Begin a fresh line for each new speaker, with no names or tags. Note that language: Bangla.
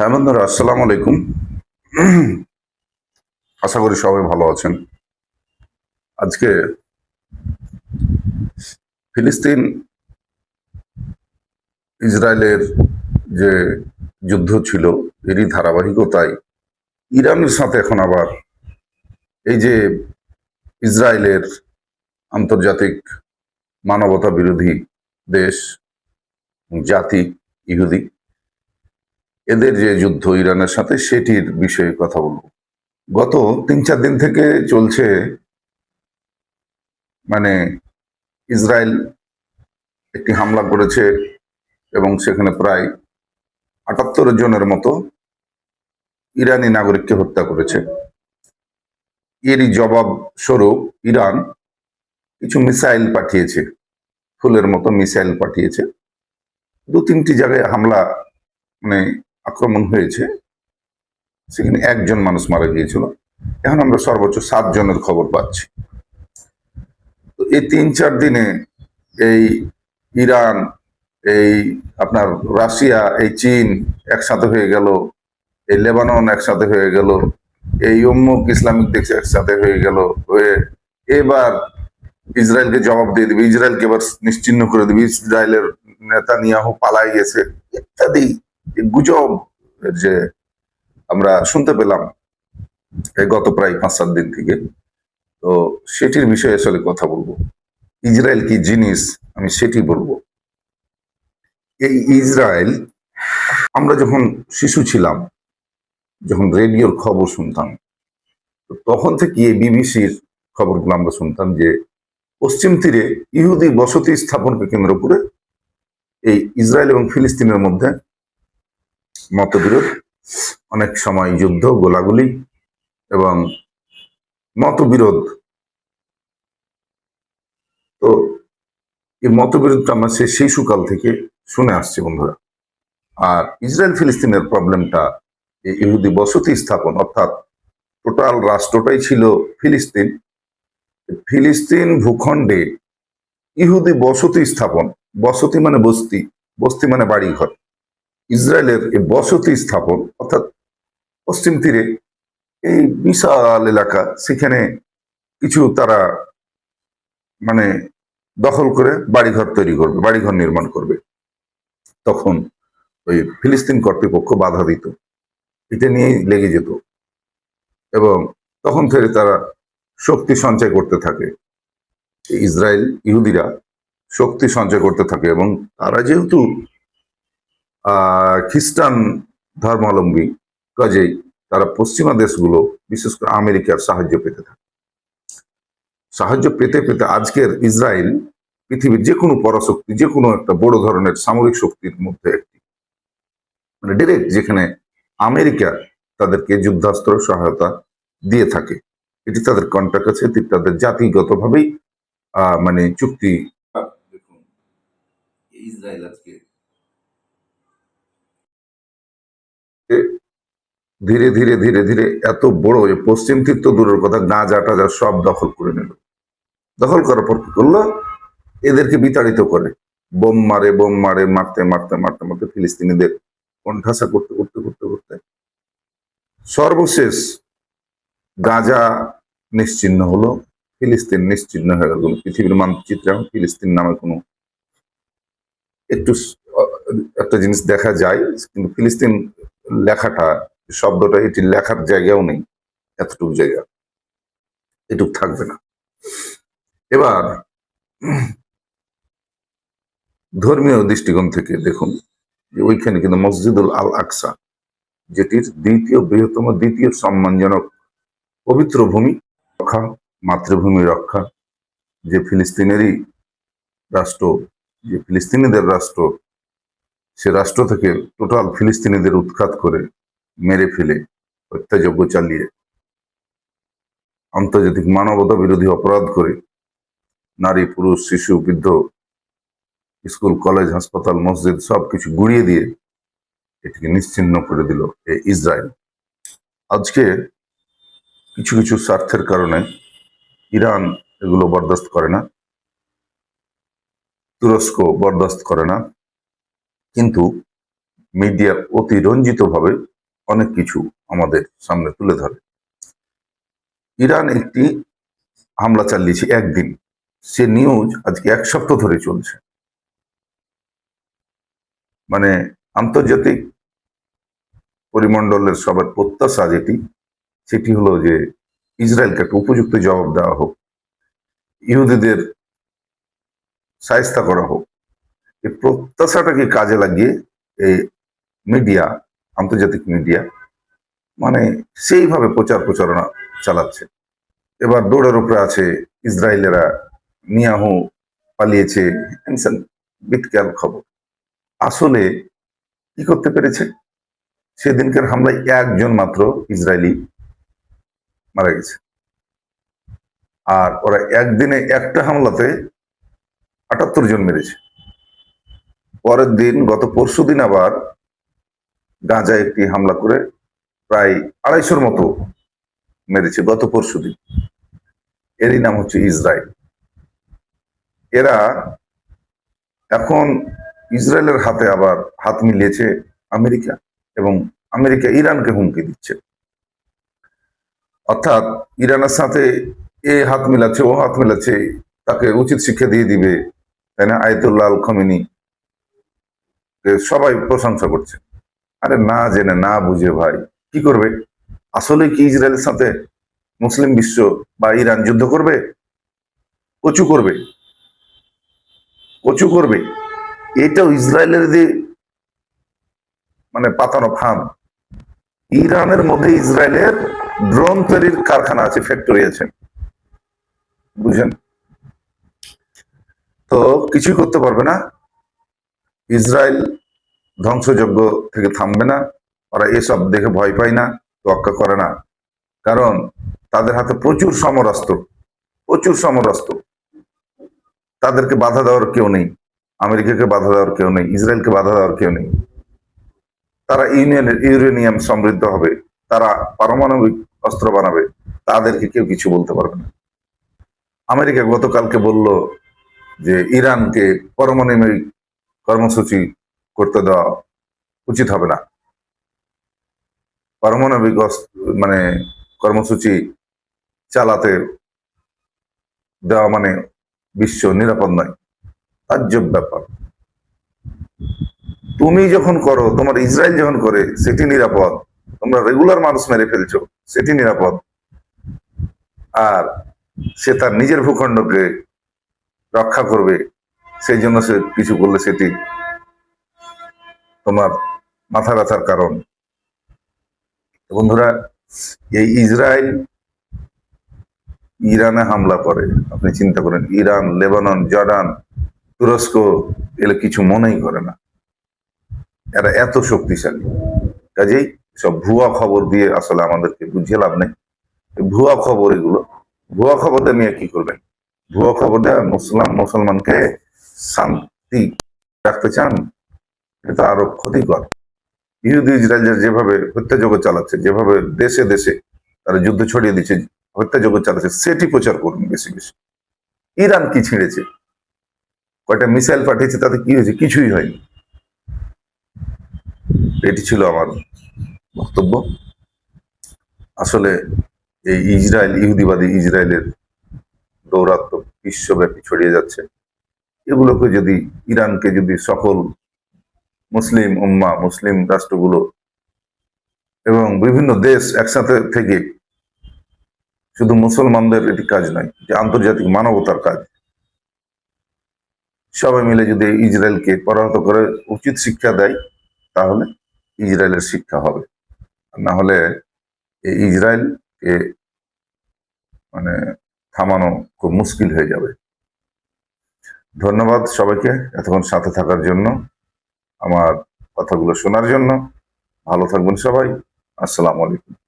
হ্যাঁ বন্ধুরা, আসসালামু আলাইকুম। আশা করি সবাই ভালো আছেন। আজকে ফিলিস্তিন ইসরায়েলের যে যুদ্ধ ছিল, এরই ধারাবাহিকতায় ইরানের সাথে এখন আবার এই যে ইসরায়েলের আন্তর্জাতিক মানবতা বিরোধী দেশ, জাতি ইহুদি এদের যে যুদ্ধ ইরানের সাথে সেটির বিষয়ে কথা বলব। গত তিন চার দিন থেকে চলছে মানে ইসরায়েল একটি হামলা করেছে এবং সেখানে প্রায় আটাত্তর জনের মতো ইরানি নাগরিককে হত্যা করেছে। এরই জবাব স্বরূপ ইরান কিছু মিসাইল পাঠিয়েছে, ফুলের মতো মিসাইল পাঠিয়েছে। দু তিনটি জায়গায় হামলা মানে আক্রমণ হয়েছে। সেখানে একজন মানুষ মারা গিয়েছিল। এখন আমরা সর্বোচ্চ সাত জনের খবর পাচ্ছি। এই তিন চার দিনে এই ইরান, এই আপনার রাশিয়া, এই চীন একসাথে হয়ে গেল। এই লেবানন একসাথে হয়ে গেল। এই উম্মুক ইসলামিক দেশ একসাথে হয়ে গেল। হয়ে এবার ইসরায়েলকে জবাব দিয়ে দিবে। ইসরায়েলকে এবার নিশ্চিহ্ন করে দিবে। ইসরায়েলের নেতা নিয়াহু পালাই গেছে। ইত্যাদি। গুজব যে আমরা শুনতে পেলাম গত প্রায় পাঁচ সাত দিন থেকে। তো সেটির বিষয়ে আসলে কথা বলব। ইসরায়েল কি জিনিস? আমি সেটি বলব। এই ইসরায়েল, আমরা যখন শিশু ছিলাম, যখন রেডিওর খবর শুনতাম তখন থেকে এই বিবিসির খবরগুলো আমরা শুনতাম যে পশ্চিম তীরে ইহুদি বসতি স্থাপনকে কেন্দ্র করে এই ইসরায়েল এবং ফিলিস্তিনের মধ্যে মতবিরোধ, অনেক সময় যুদ্ধ, গোলাগুলি এবং মতবিরোধ। তো এই মতবিরোধটা আমরা সেই শিশুকাল থেকে শুনে আসছি বন্ধুরা। আর ইসরায়েল ফিলিস্তিনের প্রবলেমটা, এই ইহুদি বসতি স্থাপন, অর্থাৎ টোটাল রাষ্ট্রটাই ছিল ফিলিস্তিন। ফিলিস্তিন ভূখণ্ডে ইহুদি বসতি স্থাপন, বসতি মানে বস্তি বস্তি মানে বাড়িঘর। ইসরায়েলের এই বসতি স্থাপন, অর্থাৎ পশ্চিম তীরে এই বিশাল এলাকা, সেখানে কিছু তারা মানে দখল করে বাড়িঘর তৈরি করবে, বাড়িঘর নির্মাণ করবে। তখন ওই ফিলিস্তিন কর্তৃপক্ষ বাধা দিত। এটা নিয়েই লেগে যেত। এবং তখন থেকে তারা শক্তি সঞ্চয় করতে থাকে। ইসরায়েল ইহুদিরা শক্তি সঞ্চয় করতে থাকে এবং তারা যেহেতু খ্রিস্টান ধর্মাবলম্বী কাজেই তারা পশ্চিমা দেশগুলো, বিশেষ করে আমেরিকার সাহায্য পেতে থাকে। সাহায্য পেতে পেতে আজকের ইসরায়েল পৃথিবীর যে কোনো পরাশক্তি, যে কোনো একটা বড় ধরনের সামরিক শক্তির মধ্যে একটি। মানে ডিরেক্ট যেখানে আমেরিকা তাদেরকে যুদ্ধাস্ত্র সহায়তা দিয়ে থাকে, এটি তাদের কন্ট্রাক্ট আছে, এটি তাদের জাতিগতভাবেই মানে চুক্তি। ইসরায়েল আজকে ধীরে ধীরে ধীরে ধীরে এত বড় যে পশ্চিম তীর্থ দূরের কথা গাঁজা টাজা সব দখল করে নিল। দখল করার পর কি করল? এদেরকে বিতাড়িত করে। বোম মারে বোম মারে, মারতে মারতে মারতে মারতে ফিলিস্তিনিদের কণ্ঠাসা করতে করতে করতে করতে সর্বশেষ গাজা নিশ্চিহ্ন হলো। ফিলিস্তিন নিশ্চিহ্ন হয়ে গেল। পৃথিবীর মানচিত্রে এখন ফিলিস্তিন নামে কোনো একটু একটা জিনিস দেখা যায়, কিন্তু ফিলিস্তিন লেখাটা, শব্দটা এটি লেখার জায়গাও নেই, এতটুকু জায়গা। এটুক থাকবে না। এবার, ধর্মীয় দৃষ্টিকোণ থেকে দেখুন যে ওইখানে কিন্তু মসজিদুল আল আকসা যেটির দ্বিতীয় বৃহত্তম, দ্বিতীয় সম্মানজনক পবিত্র ভূমি রক্ষা, মাতৃভূমি রক্ষা, যে ফিলিস্তিনেরই রাষ্ট্র, যে ফিলিস্তিনিদের রাষ্ট্র সে রাষ্ট্র থেকে টোটাল ফিলিস্তিনিদের উৎখাত করে মেরে ফেলে, হত্যাযজ্ঞ চালিয়ে। আন্তর্জাতিক মানবতা বিরোধী অপরাধ করে নারী, পুরুষ, শিশু, বৃদ্ধ, স্কুল, কলেজ, হাসপাতাল, মসজিদ সবকিছু গুড়িয়ে দিয়ে এটিকে নিশ্চিহ্ন করে দিল এ ইসরায়েল। আজকে কিছু কিছু স্বার্থের কারণে ইরান এগুলো বরদাস্ত করে না তুরস্ক বরদাস্ত করে না। কিন্তু মিডিয়া অতি রঞ্জিত ভাবে অনেক কিছু আমাদের সামনে তুলে ধরে। ইরান একটি হামলা চালিয়েছে একদিন। সে নিউজ আজকে এক সপ্তাহ ধরে চলছে। মানে আন্তর্জাতিক পরিমণ্ডলের সবার প্রত্যাশা যেটি, সেটি হলো যে ইসরায়েলকে একটা উপযুক্ত জবাব দেওয়া হোক, ইহুদিদের সায়স্তা করা হোক এই প্রত্যাশাটাকে কাজে লাগিয়ে এই মিডিয়া, আন্তর্জাতিক মিডিয়া মানে সেইভাবে প্রচার প্রচারণা চালাচ্ছে? এবার দৌড়ের উপরে আছে ইসরায়েলেরা, নিয়াহু পালিয়েছে বিটক্যাল খবর। আসলে কি করতে পেরেছে? সেদিনকার হামলায় একজন মাত্র ইসরায়েলি মারা গেছে। আর ওরা একদিনে একটা হামলাতে আটাত্তর জন মেরেছে। পরের দিন, গত পরশু দিন আবার গাজায় একটি হামলা করে প্রায় আড়াইশোর মতো মেরেছে গত পরশু দিন। এরই নাম হচ্ছে ইসরায়েল। এরা এখন ইসরায়েলের হাতে আবার হাত মিলিয়েছে আমেরিকা এবং আমেরিকা ইরানকে হুমকি দিচ্ছে। অর্থাৎ ইরানের সাথে এ হাত মিলাচ্ছে, ও হাত মিলাচ্ছে, তাকে উচিত শিক্ষা দিয়ে দিবে, তাই না? আয়তুল্লাহ আল খমিনি সবাই প্রশংসা করছে। আরে না জেনে, না বুঝে ভাই, কি করবে? আসলে কি ইসরায়েলের সাথে মুসলিম বিশ্ব বা ইরান যুদ্ধ করবে? কচু করবে। কচু করবে। এটাও ইসরায়েলের যে মানে পাতানো ফান ইরানের মধ্যে ইসরায়েলের ড্রোন তৈরির কারখানা আছে, ফ্যাক্টরি আছে। বুঝেন? তো কিছুই করতে পারবে না। ইসরায়েল ধ্বংসযজ্ঞ থেকে থামবে না। ওরা এসব দেখে ভয় পায় না, তোয়াক্কা করে না। কারণ তাদের হাতে প্রচুর সমরাস্ত্র প্রচুর সমরাস্ত্র। তাদেরকে বাধা দেওয়ার কেউ নেই, আমেরিকাকে বাধা দেওয়ার কেউ নেই, ইসরায়েলকে বাধা দেওয়ার কেউ নেই। তারা ইউনিয়নের ইউরেনিয়াম সমৃদ্ধ হবে, তারা পারমাণবিক অস্ত্র বানাবে, তাদেরকে কেউ কিছু বলতে পারবে না। আমেরিকা গতকালকে বলল যে ইরানকে পারমাণবিক কর্মসূচি করতে দেওয়া উচিত হবে না। পারমাণবিক মানে কর্মসূচি চালাতে দেওয়া মানে বিশ্ব নিরাপদ নয়, তাজ্জব ব্যাপার। তুমি যখন করো, তোমার ইসরায়েল যখন করে, সেটি নিরাপদ। তোমরা রেগুলার মানুষ মেরে ফেলছো, সেটি নিরাপদ। আর সে তার নিজের ভূখণ্ডকে রক্ষা করবে সেই জন্য সে কিছু করলে সেটি তোমার মাথা ব্যথার কারণ। বন্ধুরা, এই ইসরায়েল ইরানে হামলা করে। আপনি চিন্তা করেন, ইরান, লেবানন, জর্ডান, তুরস্ক এগুলো কিছু মনেই করে না। এরা এত শক্তিশালী। কাজেই সব ভুয়া খবর দিয়ে আসলে আমাদেরকে বুঝিয়ে লাভ নেই। ভুয়া খবর এগুলো, ভুয়া খবর দিয়ে নিয়ে কি করবেন? ভুয়া খবর দেওয়া মুসলাম, মুসলমানকে শান্তি রাখতে চান, এটা আরও ক্ষতিকর। ইহুদি ইসরায়েল যেভাবে হত্যাযজ্ঞ চালাচ্ছে, যেভাবে দেশে দেশে তারা যুদ্ধ ছড়িয়ে দিচ্ছে হত্যাযজ্ঞ চালাচ্ছে, সেটি প্রচার করুন বেশি বেশি। ইরান কি ছিঁড়েছে? কয়টা মিসাইল পাঠিয়েছে, তাতে কি হয়েছে? কিছুই হয়নি। এটি ছিল আমার বক্তব্য। আসলে এই ইসরায়েল, ইহুদিবাদী ইসরায়েলের দৌরাত্ম বিশ্বব্যাপী ছড়িয়ে যাচ্ছে। এগুলোকে যদি ইরানকে যদি সকল মুসলিম উম্মা, মুসলিম রাষ্ট্রগুলো এবং বিভিন্ন দেশ একসাথে থেকে শুধু মুসলমানদের এটি কাজ নয়, এটি আন্তর্জাতিক মানবতার কাজ। সবাই মিলে যদি ইসরায়েলকে পরাহত করে উচিত শিক্ষা দেয়, তাহলে ইসরায়েলের শিক্ষা হবে। না হলে এই ইসরায়েলকে মানে থামানো খুব মুশকিল হয়ে যাবে। ধন্যবাদ সবাইকে এতক্ষণ সাথে থাকার জন্য, আমার কথাগুলো শোনার জন্য। ভালো থাকবেন সবাই। আসসালামু আলাইকুম।